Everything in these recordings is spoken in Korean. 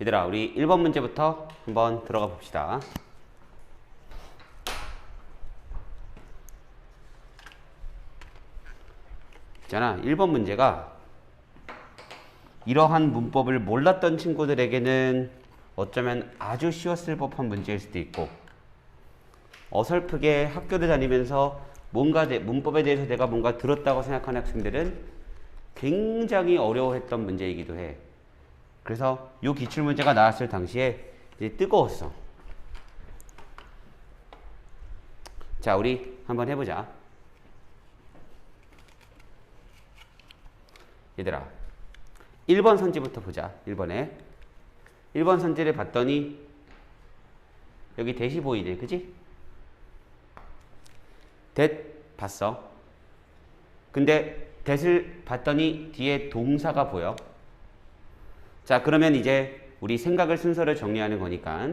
얘들아, 우리 1번 문제부터 한번 들어가 봅시다. 있잖아. 1번 문제가 이러한 문법을 몰랐던 친구들에게는 어쩌면 아주 쉬웠을 법한 문제일 수도 있고 어설프게 학교를 다니면서 뭔가 내- 문법에 대해서 내가 뭔가 들었다고 생각하는 학생들은 굉장히 어려워했던 문제이기도 해. 그래서 이 기출 문제가 나왔을 당시에 뜨거웠어. 자, 우리 한번 해보자. 얘들아, 1번 선지부터 보자. 1번에. 1번 선지를 봤더니 여기 대시 보이네. 그지? 대 봤어. 근데 대을 봤더니 뒤에 동사가 보여. 자, 그러면 이제 우리 생각을 순서를 정리하는 거니까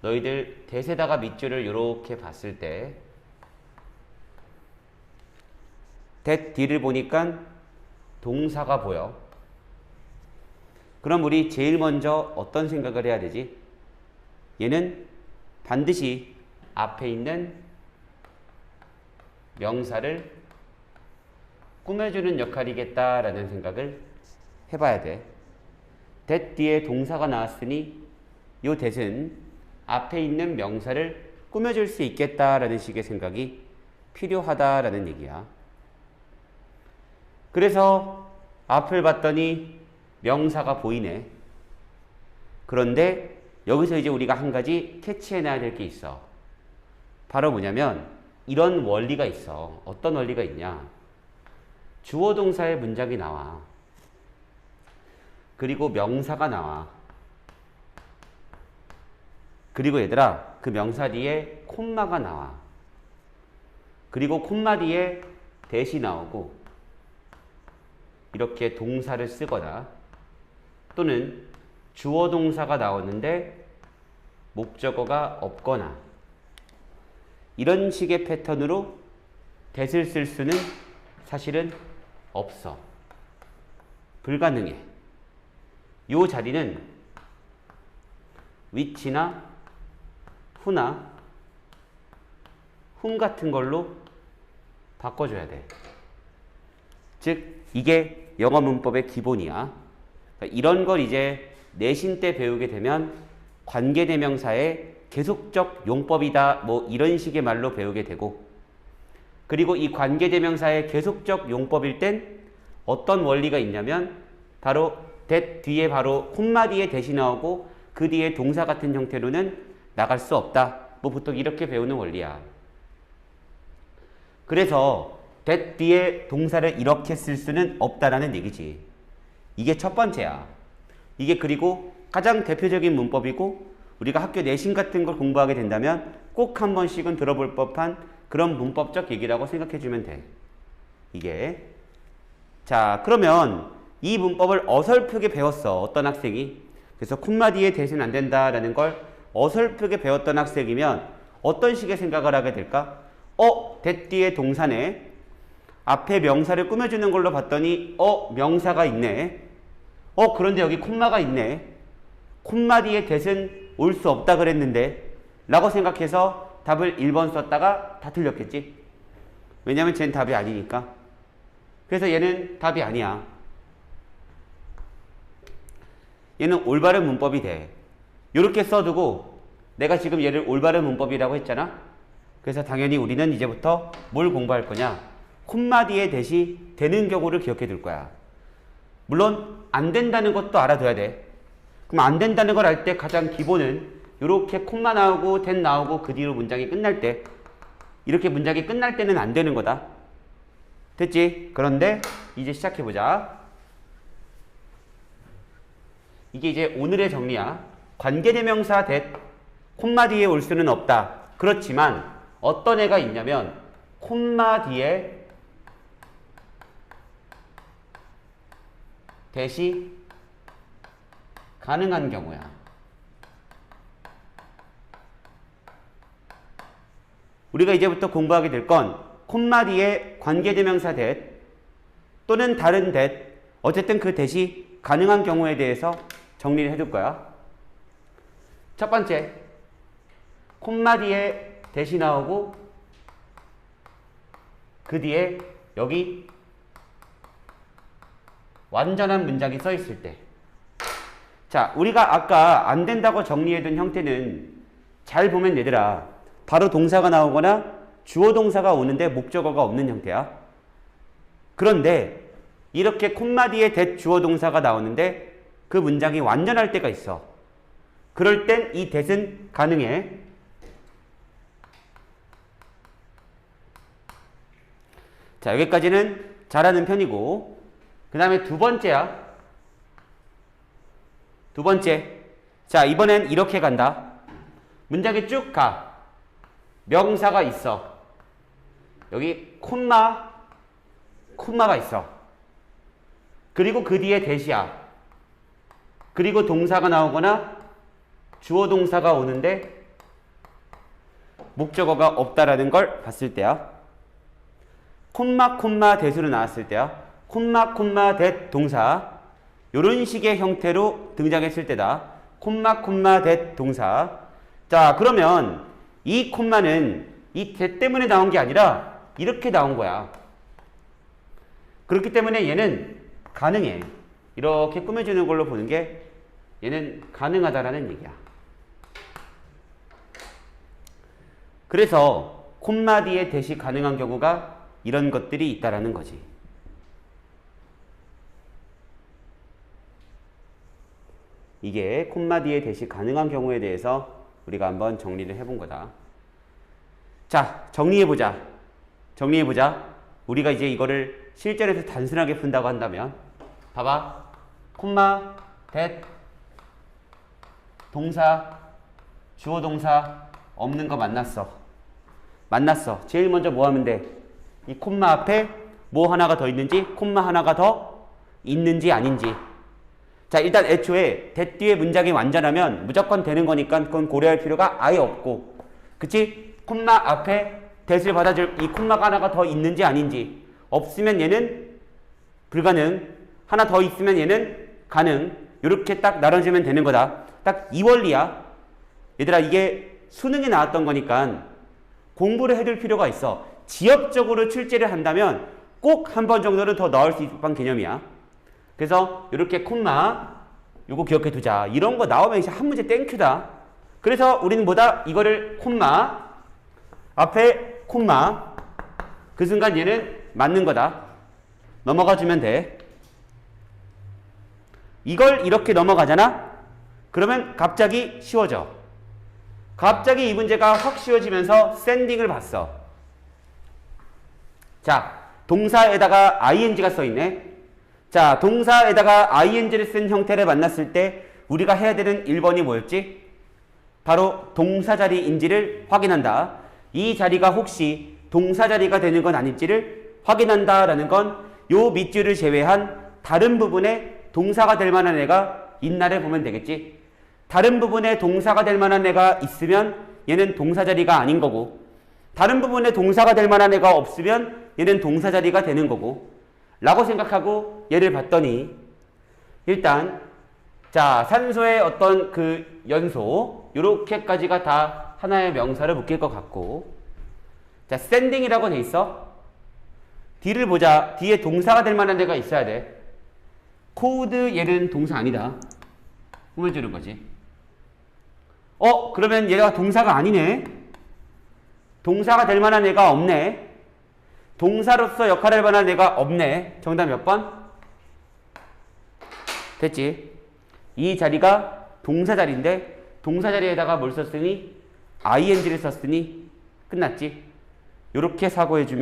너희들 대세다가 밑줄을 이렇게 봤을 때 대 뒤를 보니까 동사가 보여. 그럼 우리 제일 먼저 어떤 생각을 해야 되지? 얘는 반드시 앞에 있는 명사를 꾸며주는 역할이겠다라는 생각을 해봐야 돼. That 뒤에 동사가 나왔으니 요 that은 앞에 있는 명사를 꾸며줄 수 있겠다라는 식의 생각이 필요하다라는 얘기야. 그래서 앞을 봤더니 명사가 보이네. 그런데 여기서 이제 우리가 한 가지 캐치해놔야 될 게 있어. 바로 뭐냐면 이런 원리가 있어. 어떤 원리가 있냐? 주어 동사의 문장이 나와. 그리고 명사가 나와. 그리고 얘들아, 그 명사 뒤에 콤마가 나와. 그리고 콤마 뒤에 대시 나오고, 이렇게 동사를 쓰거나, 또는 주어 동사가 나오는데, 목적어가 없거나, 이런 식의 패턴으로 that을 쓸 수는 사실은 없어. 불가능해. 요 자리는 위치나 후나 훔 같은 걸로 바꿔줘야 돼. 즉, 이게 영어 문법의 기본이야. 그러니까 이런 걸 이제 내신 때 배우게 되면 관계대명사의 계속적 용법이다. 뭐 이런 식의 말로 배우게 되고 그리고 이 관계대명사의 계속적 용법일 땐 어떤 원리가 있냐면 바로 that 뒤에 바로 콤마 뒤에 대시 나오고 그 뒤에 동사 같은 형태로는 나갈 수 없다. 뭐 보통 이렇게 배우는 원리야. 그래서 that 뒤에 동사를 이렇게 쓸 수는 없다라는 얘기지. 이게 첫 번째야. 이게 그리고 가장 대표적인 문법이고 우리가 학교 내신 같은 걸 공부하게 된다면 꼭 한 번씩은 들어볼 법한 그런 문법적 얘기라고 생각해 주면 돼. 이게. 자, 그러면 이 문법을 어설프게 배웠어. 어떤 학생이. 그래서 콤마 뒤에 대신 안 된다라는 걸 어설프게 배웠던 학생이면 어떤 식의 생각을 하게 될까? 어, 뒤에 동사네. 앞에 명사를 꾸며주는 걸로 봤더니 어, 명사가 있네. 어, 그런데 여기 콤마가 있네. 콤마 뒤에 that은 올수 없다 그랬는데 라고 생각해서 답을 1번 썼다가 다 틀렸겠지. 왜냐면 쟤는 답이 아니니까. 그래서 얘는 답이 아니야. 얘는 올바른 문법이 돼. 이렇게 써두고 내가 지금 얘를 올바른 문법이라고 했잖아. 그래서 당연히 우리는 이제부터 뭘 공부할 거냐? 콤마 뒤에 대시 되는 경우를 기억해 둘 거야. 물론 안 된다는 것도 알아둬야 돼. 그럼 안 된다는 걸 알 때 가장 기본은 이렇게 콤마 나오고 된 나오고 그 뒤로 문장이 끝날 때 이렇게 문장이 끝날 때는 안 되는 거다. 됐지? 그런데 이제 시작해 보자. 이게 이제 오늘의 정리야. 관계대명사 that 콤마 뒤에 올 수는 없다. 그렇지만 어떤 애가 있냐면 콤마 뒤에 대시 가능한 경우야. 우리가 이제부터 공부하게 될 건 콤마 뒤에 관계대명사 that 또는 다른 that 어쨌든 그 대시 가능한 경우에 대해서 정리를 해둘 거야. 첫 번째, 콤마 뒤에 대시 나오고 그 뒤에 여기 완전한 문장이 써 있을 때. 자, 우리가 아까 안 된다고 정리해둔 형태는 잘 보면 얘들아, 바로 동사가 나오거나 주어 동사가 오는데 목적어가 없는 형태야. 그런데 이렇게 콤마 뒤에 대 주어 동사가 나오는데 그 문장이 완전할 때가 있어. 그럴 땐 이 대은 가능해. 자, 여기까지는 잘하는 편이고, 그 다음에 두 번째야. 두 번째. 자, 이번엔 이렇게 간다. 문장이 쭉 가. 명사가 있어. 여기 콤마, 콤마가 있어. 그리고 그 뒤에 대시야. 그리고 동사가 나오거나 주어 동사가 오는데 목적어가 없다라는 걸 봤을 때야. 콤마 콤마 대수로 나왔을 때야. 콤마 콤마 대 동사 요런 식의 형태로 등장했을 때다. 콤마 콤마 대 동사. 자, 그러면 이 콤마는 이 대 때문에 나온 게 아니라 이렇게 나온 거야. 그렇기 때문에 얘는 가능해. 이렇게 꾸며주는 걸로 보는 게 얘는 가능하다라는 얘기야. 그래서 콤마 뒤에 대시 가능한 경우가 이런 것들이 있다라는 거지. 이게 콤마 뒤에 대시 가능한 경우에 대해서 우리가 한번 정리를 해본 거다. 자, 정리해보자. 정리해보자. 우리가 이제 이거를 실전에서 단순하게 푼다고 한다면, 봐봐. 콤마, 대, 동사, 주어 동사, 없는 거 만났어. 만났어. 제일 먼저 뭐 하면 돼? 이 콤마 앞에 뭐 하나가 더 있는지, 콤마 하나가 더 있는지 아닌지. 자, 일단 애초에 대 뒤에 문장이 완전하면 무조건 되는 거니까 그건 고려할 필요가 아예 없고. 그치? 콤마 앞에 대를 받아줄 이 콤마가 하나가 더 있는지 아닌지. 없으면 얘는 불가능. 하나 더 있으면 얘는 가능. 이렇게 딱 나눠주면 되는 거다. 딱 이 원리야. 얘들아, 이게 수능에 나왔던 거니까 공부를 해둘 필요가 있어. 지역적으로 출제를 한다면 꼭 한 번 정도는 더 넣을 수뻔 개념이야. 그래서 이렇게 콤마 요거 기억해 두자. 이런 거 나오면 이제 한 문제 땡큐다. 그래서 우리는 뭐다? 이거를 콤마 앞에 콤마 그 순간 얘는 맞는 거다. 넘어가 주면 돼. 이걸 이렇게 넘어가잖아? 그러면 갑자기 쉬워져. 갑자기 이 문제가 확 쉬워지면서 샌딩을 봤어. 자, 동사에다가 ing가 써 있네. 자, 동사에다가 ing를 쓴 형태를 만났을 때 우리가 해야 되는 1번이 뭐였지? 바로 동사 자리인지를 확인한다. 이 자리가 혹시 동사 자리가 되는 건 아닐지를 확인한다라는 건 요 밑줄을 제외한 다른 부분에 동사가 될 만한 애가 있나를 보면 되겠지. 다른 부분에 동사가 될 만한 애가 있으면 얘는 동사 자리가 아닌 거고 다른 부분에 동사가 될 만한 애가 없으면 얘는 동사 자리가 되는 거고 라고 생각하고 얘를 봤더니 일단 자 산소의 어떤 그 연소 요렇게까지가 다 하나의 명사를 묶일 것 같고 자 샌딩이라고 돼 있어. 뒤를 보자. 뒤에 동사가 될 만한 데가 있어야 돼 코드 얘는 동사 아니다 꾸며주는 거지 어 그러면 얘가 동사가 아니네 동사가 될 만한 애가 없네 동사로서 역할을 할 만한 애가 없네. 정답 몇 번? 됐지? 이 자리가 동사 자리인데 동사 자리에다가 뭘 썼으니 ing를 썼으니 끝났지? 이렇게 사고해주면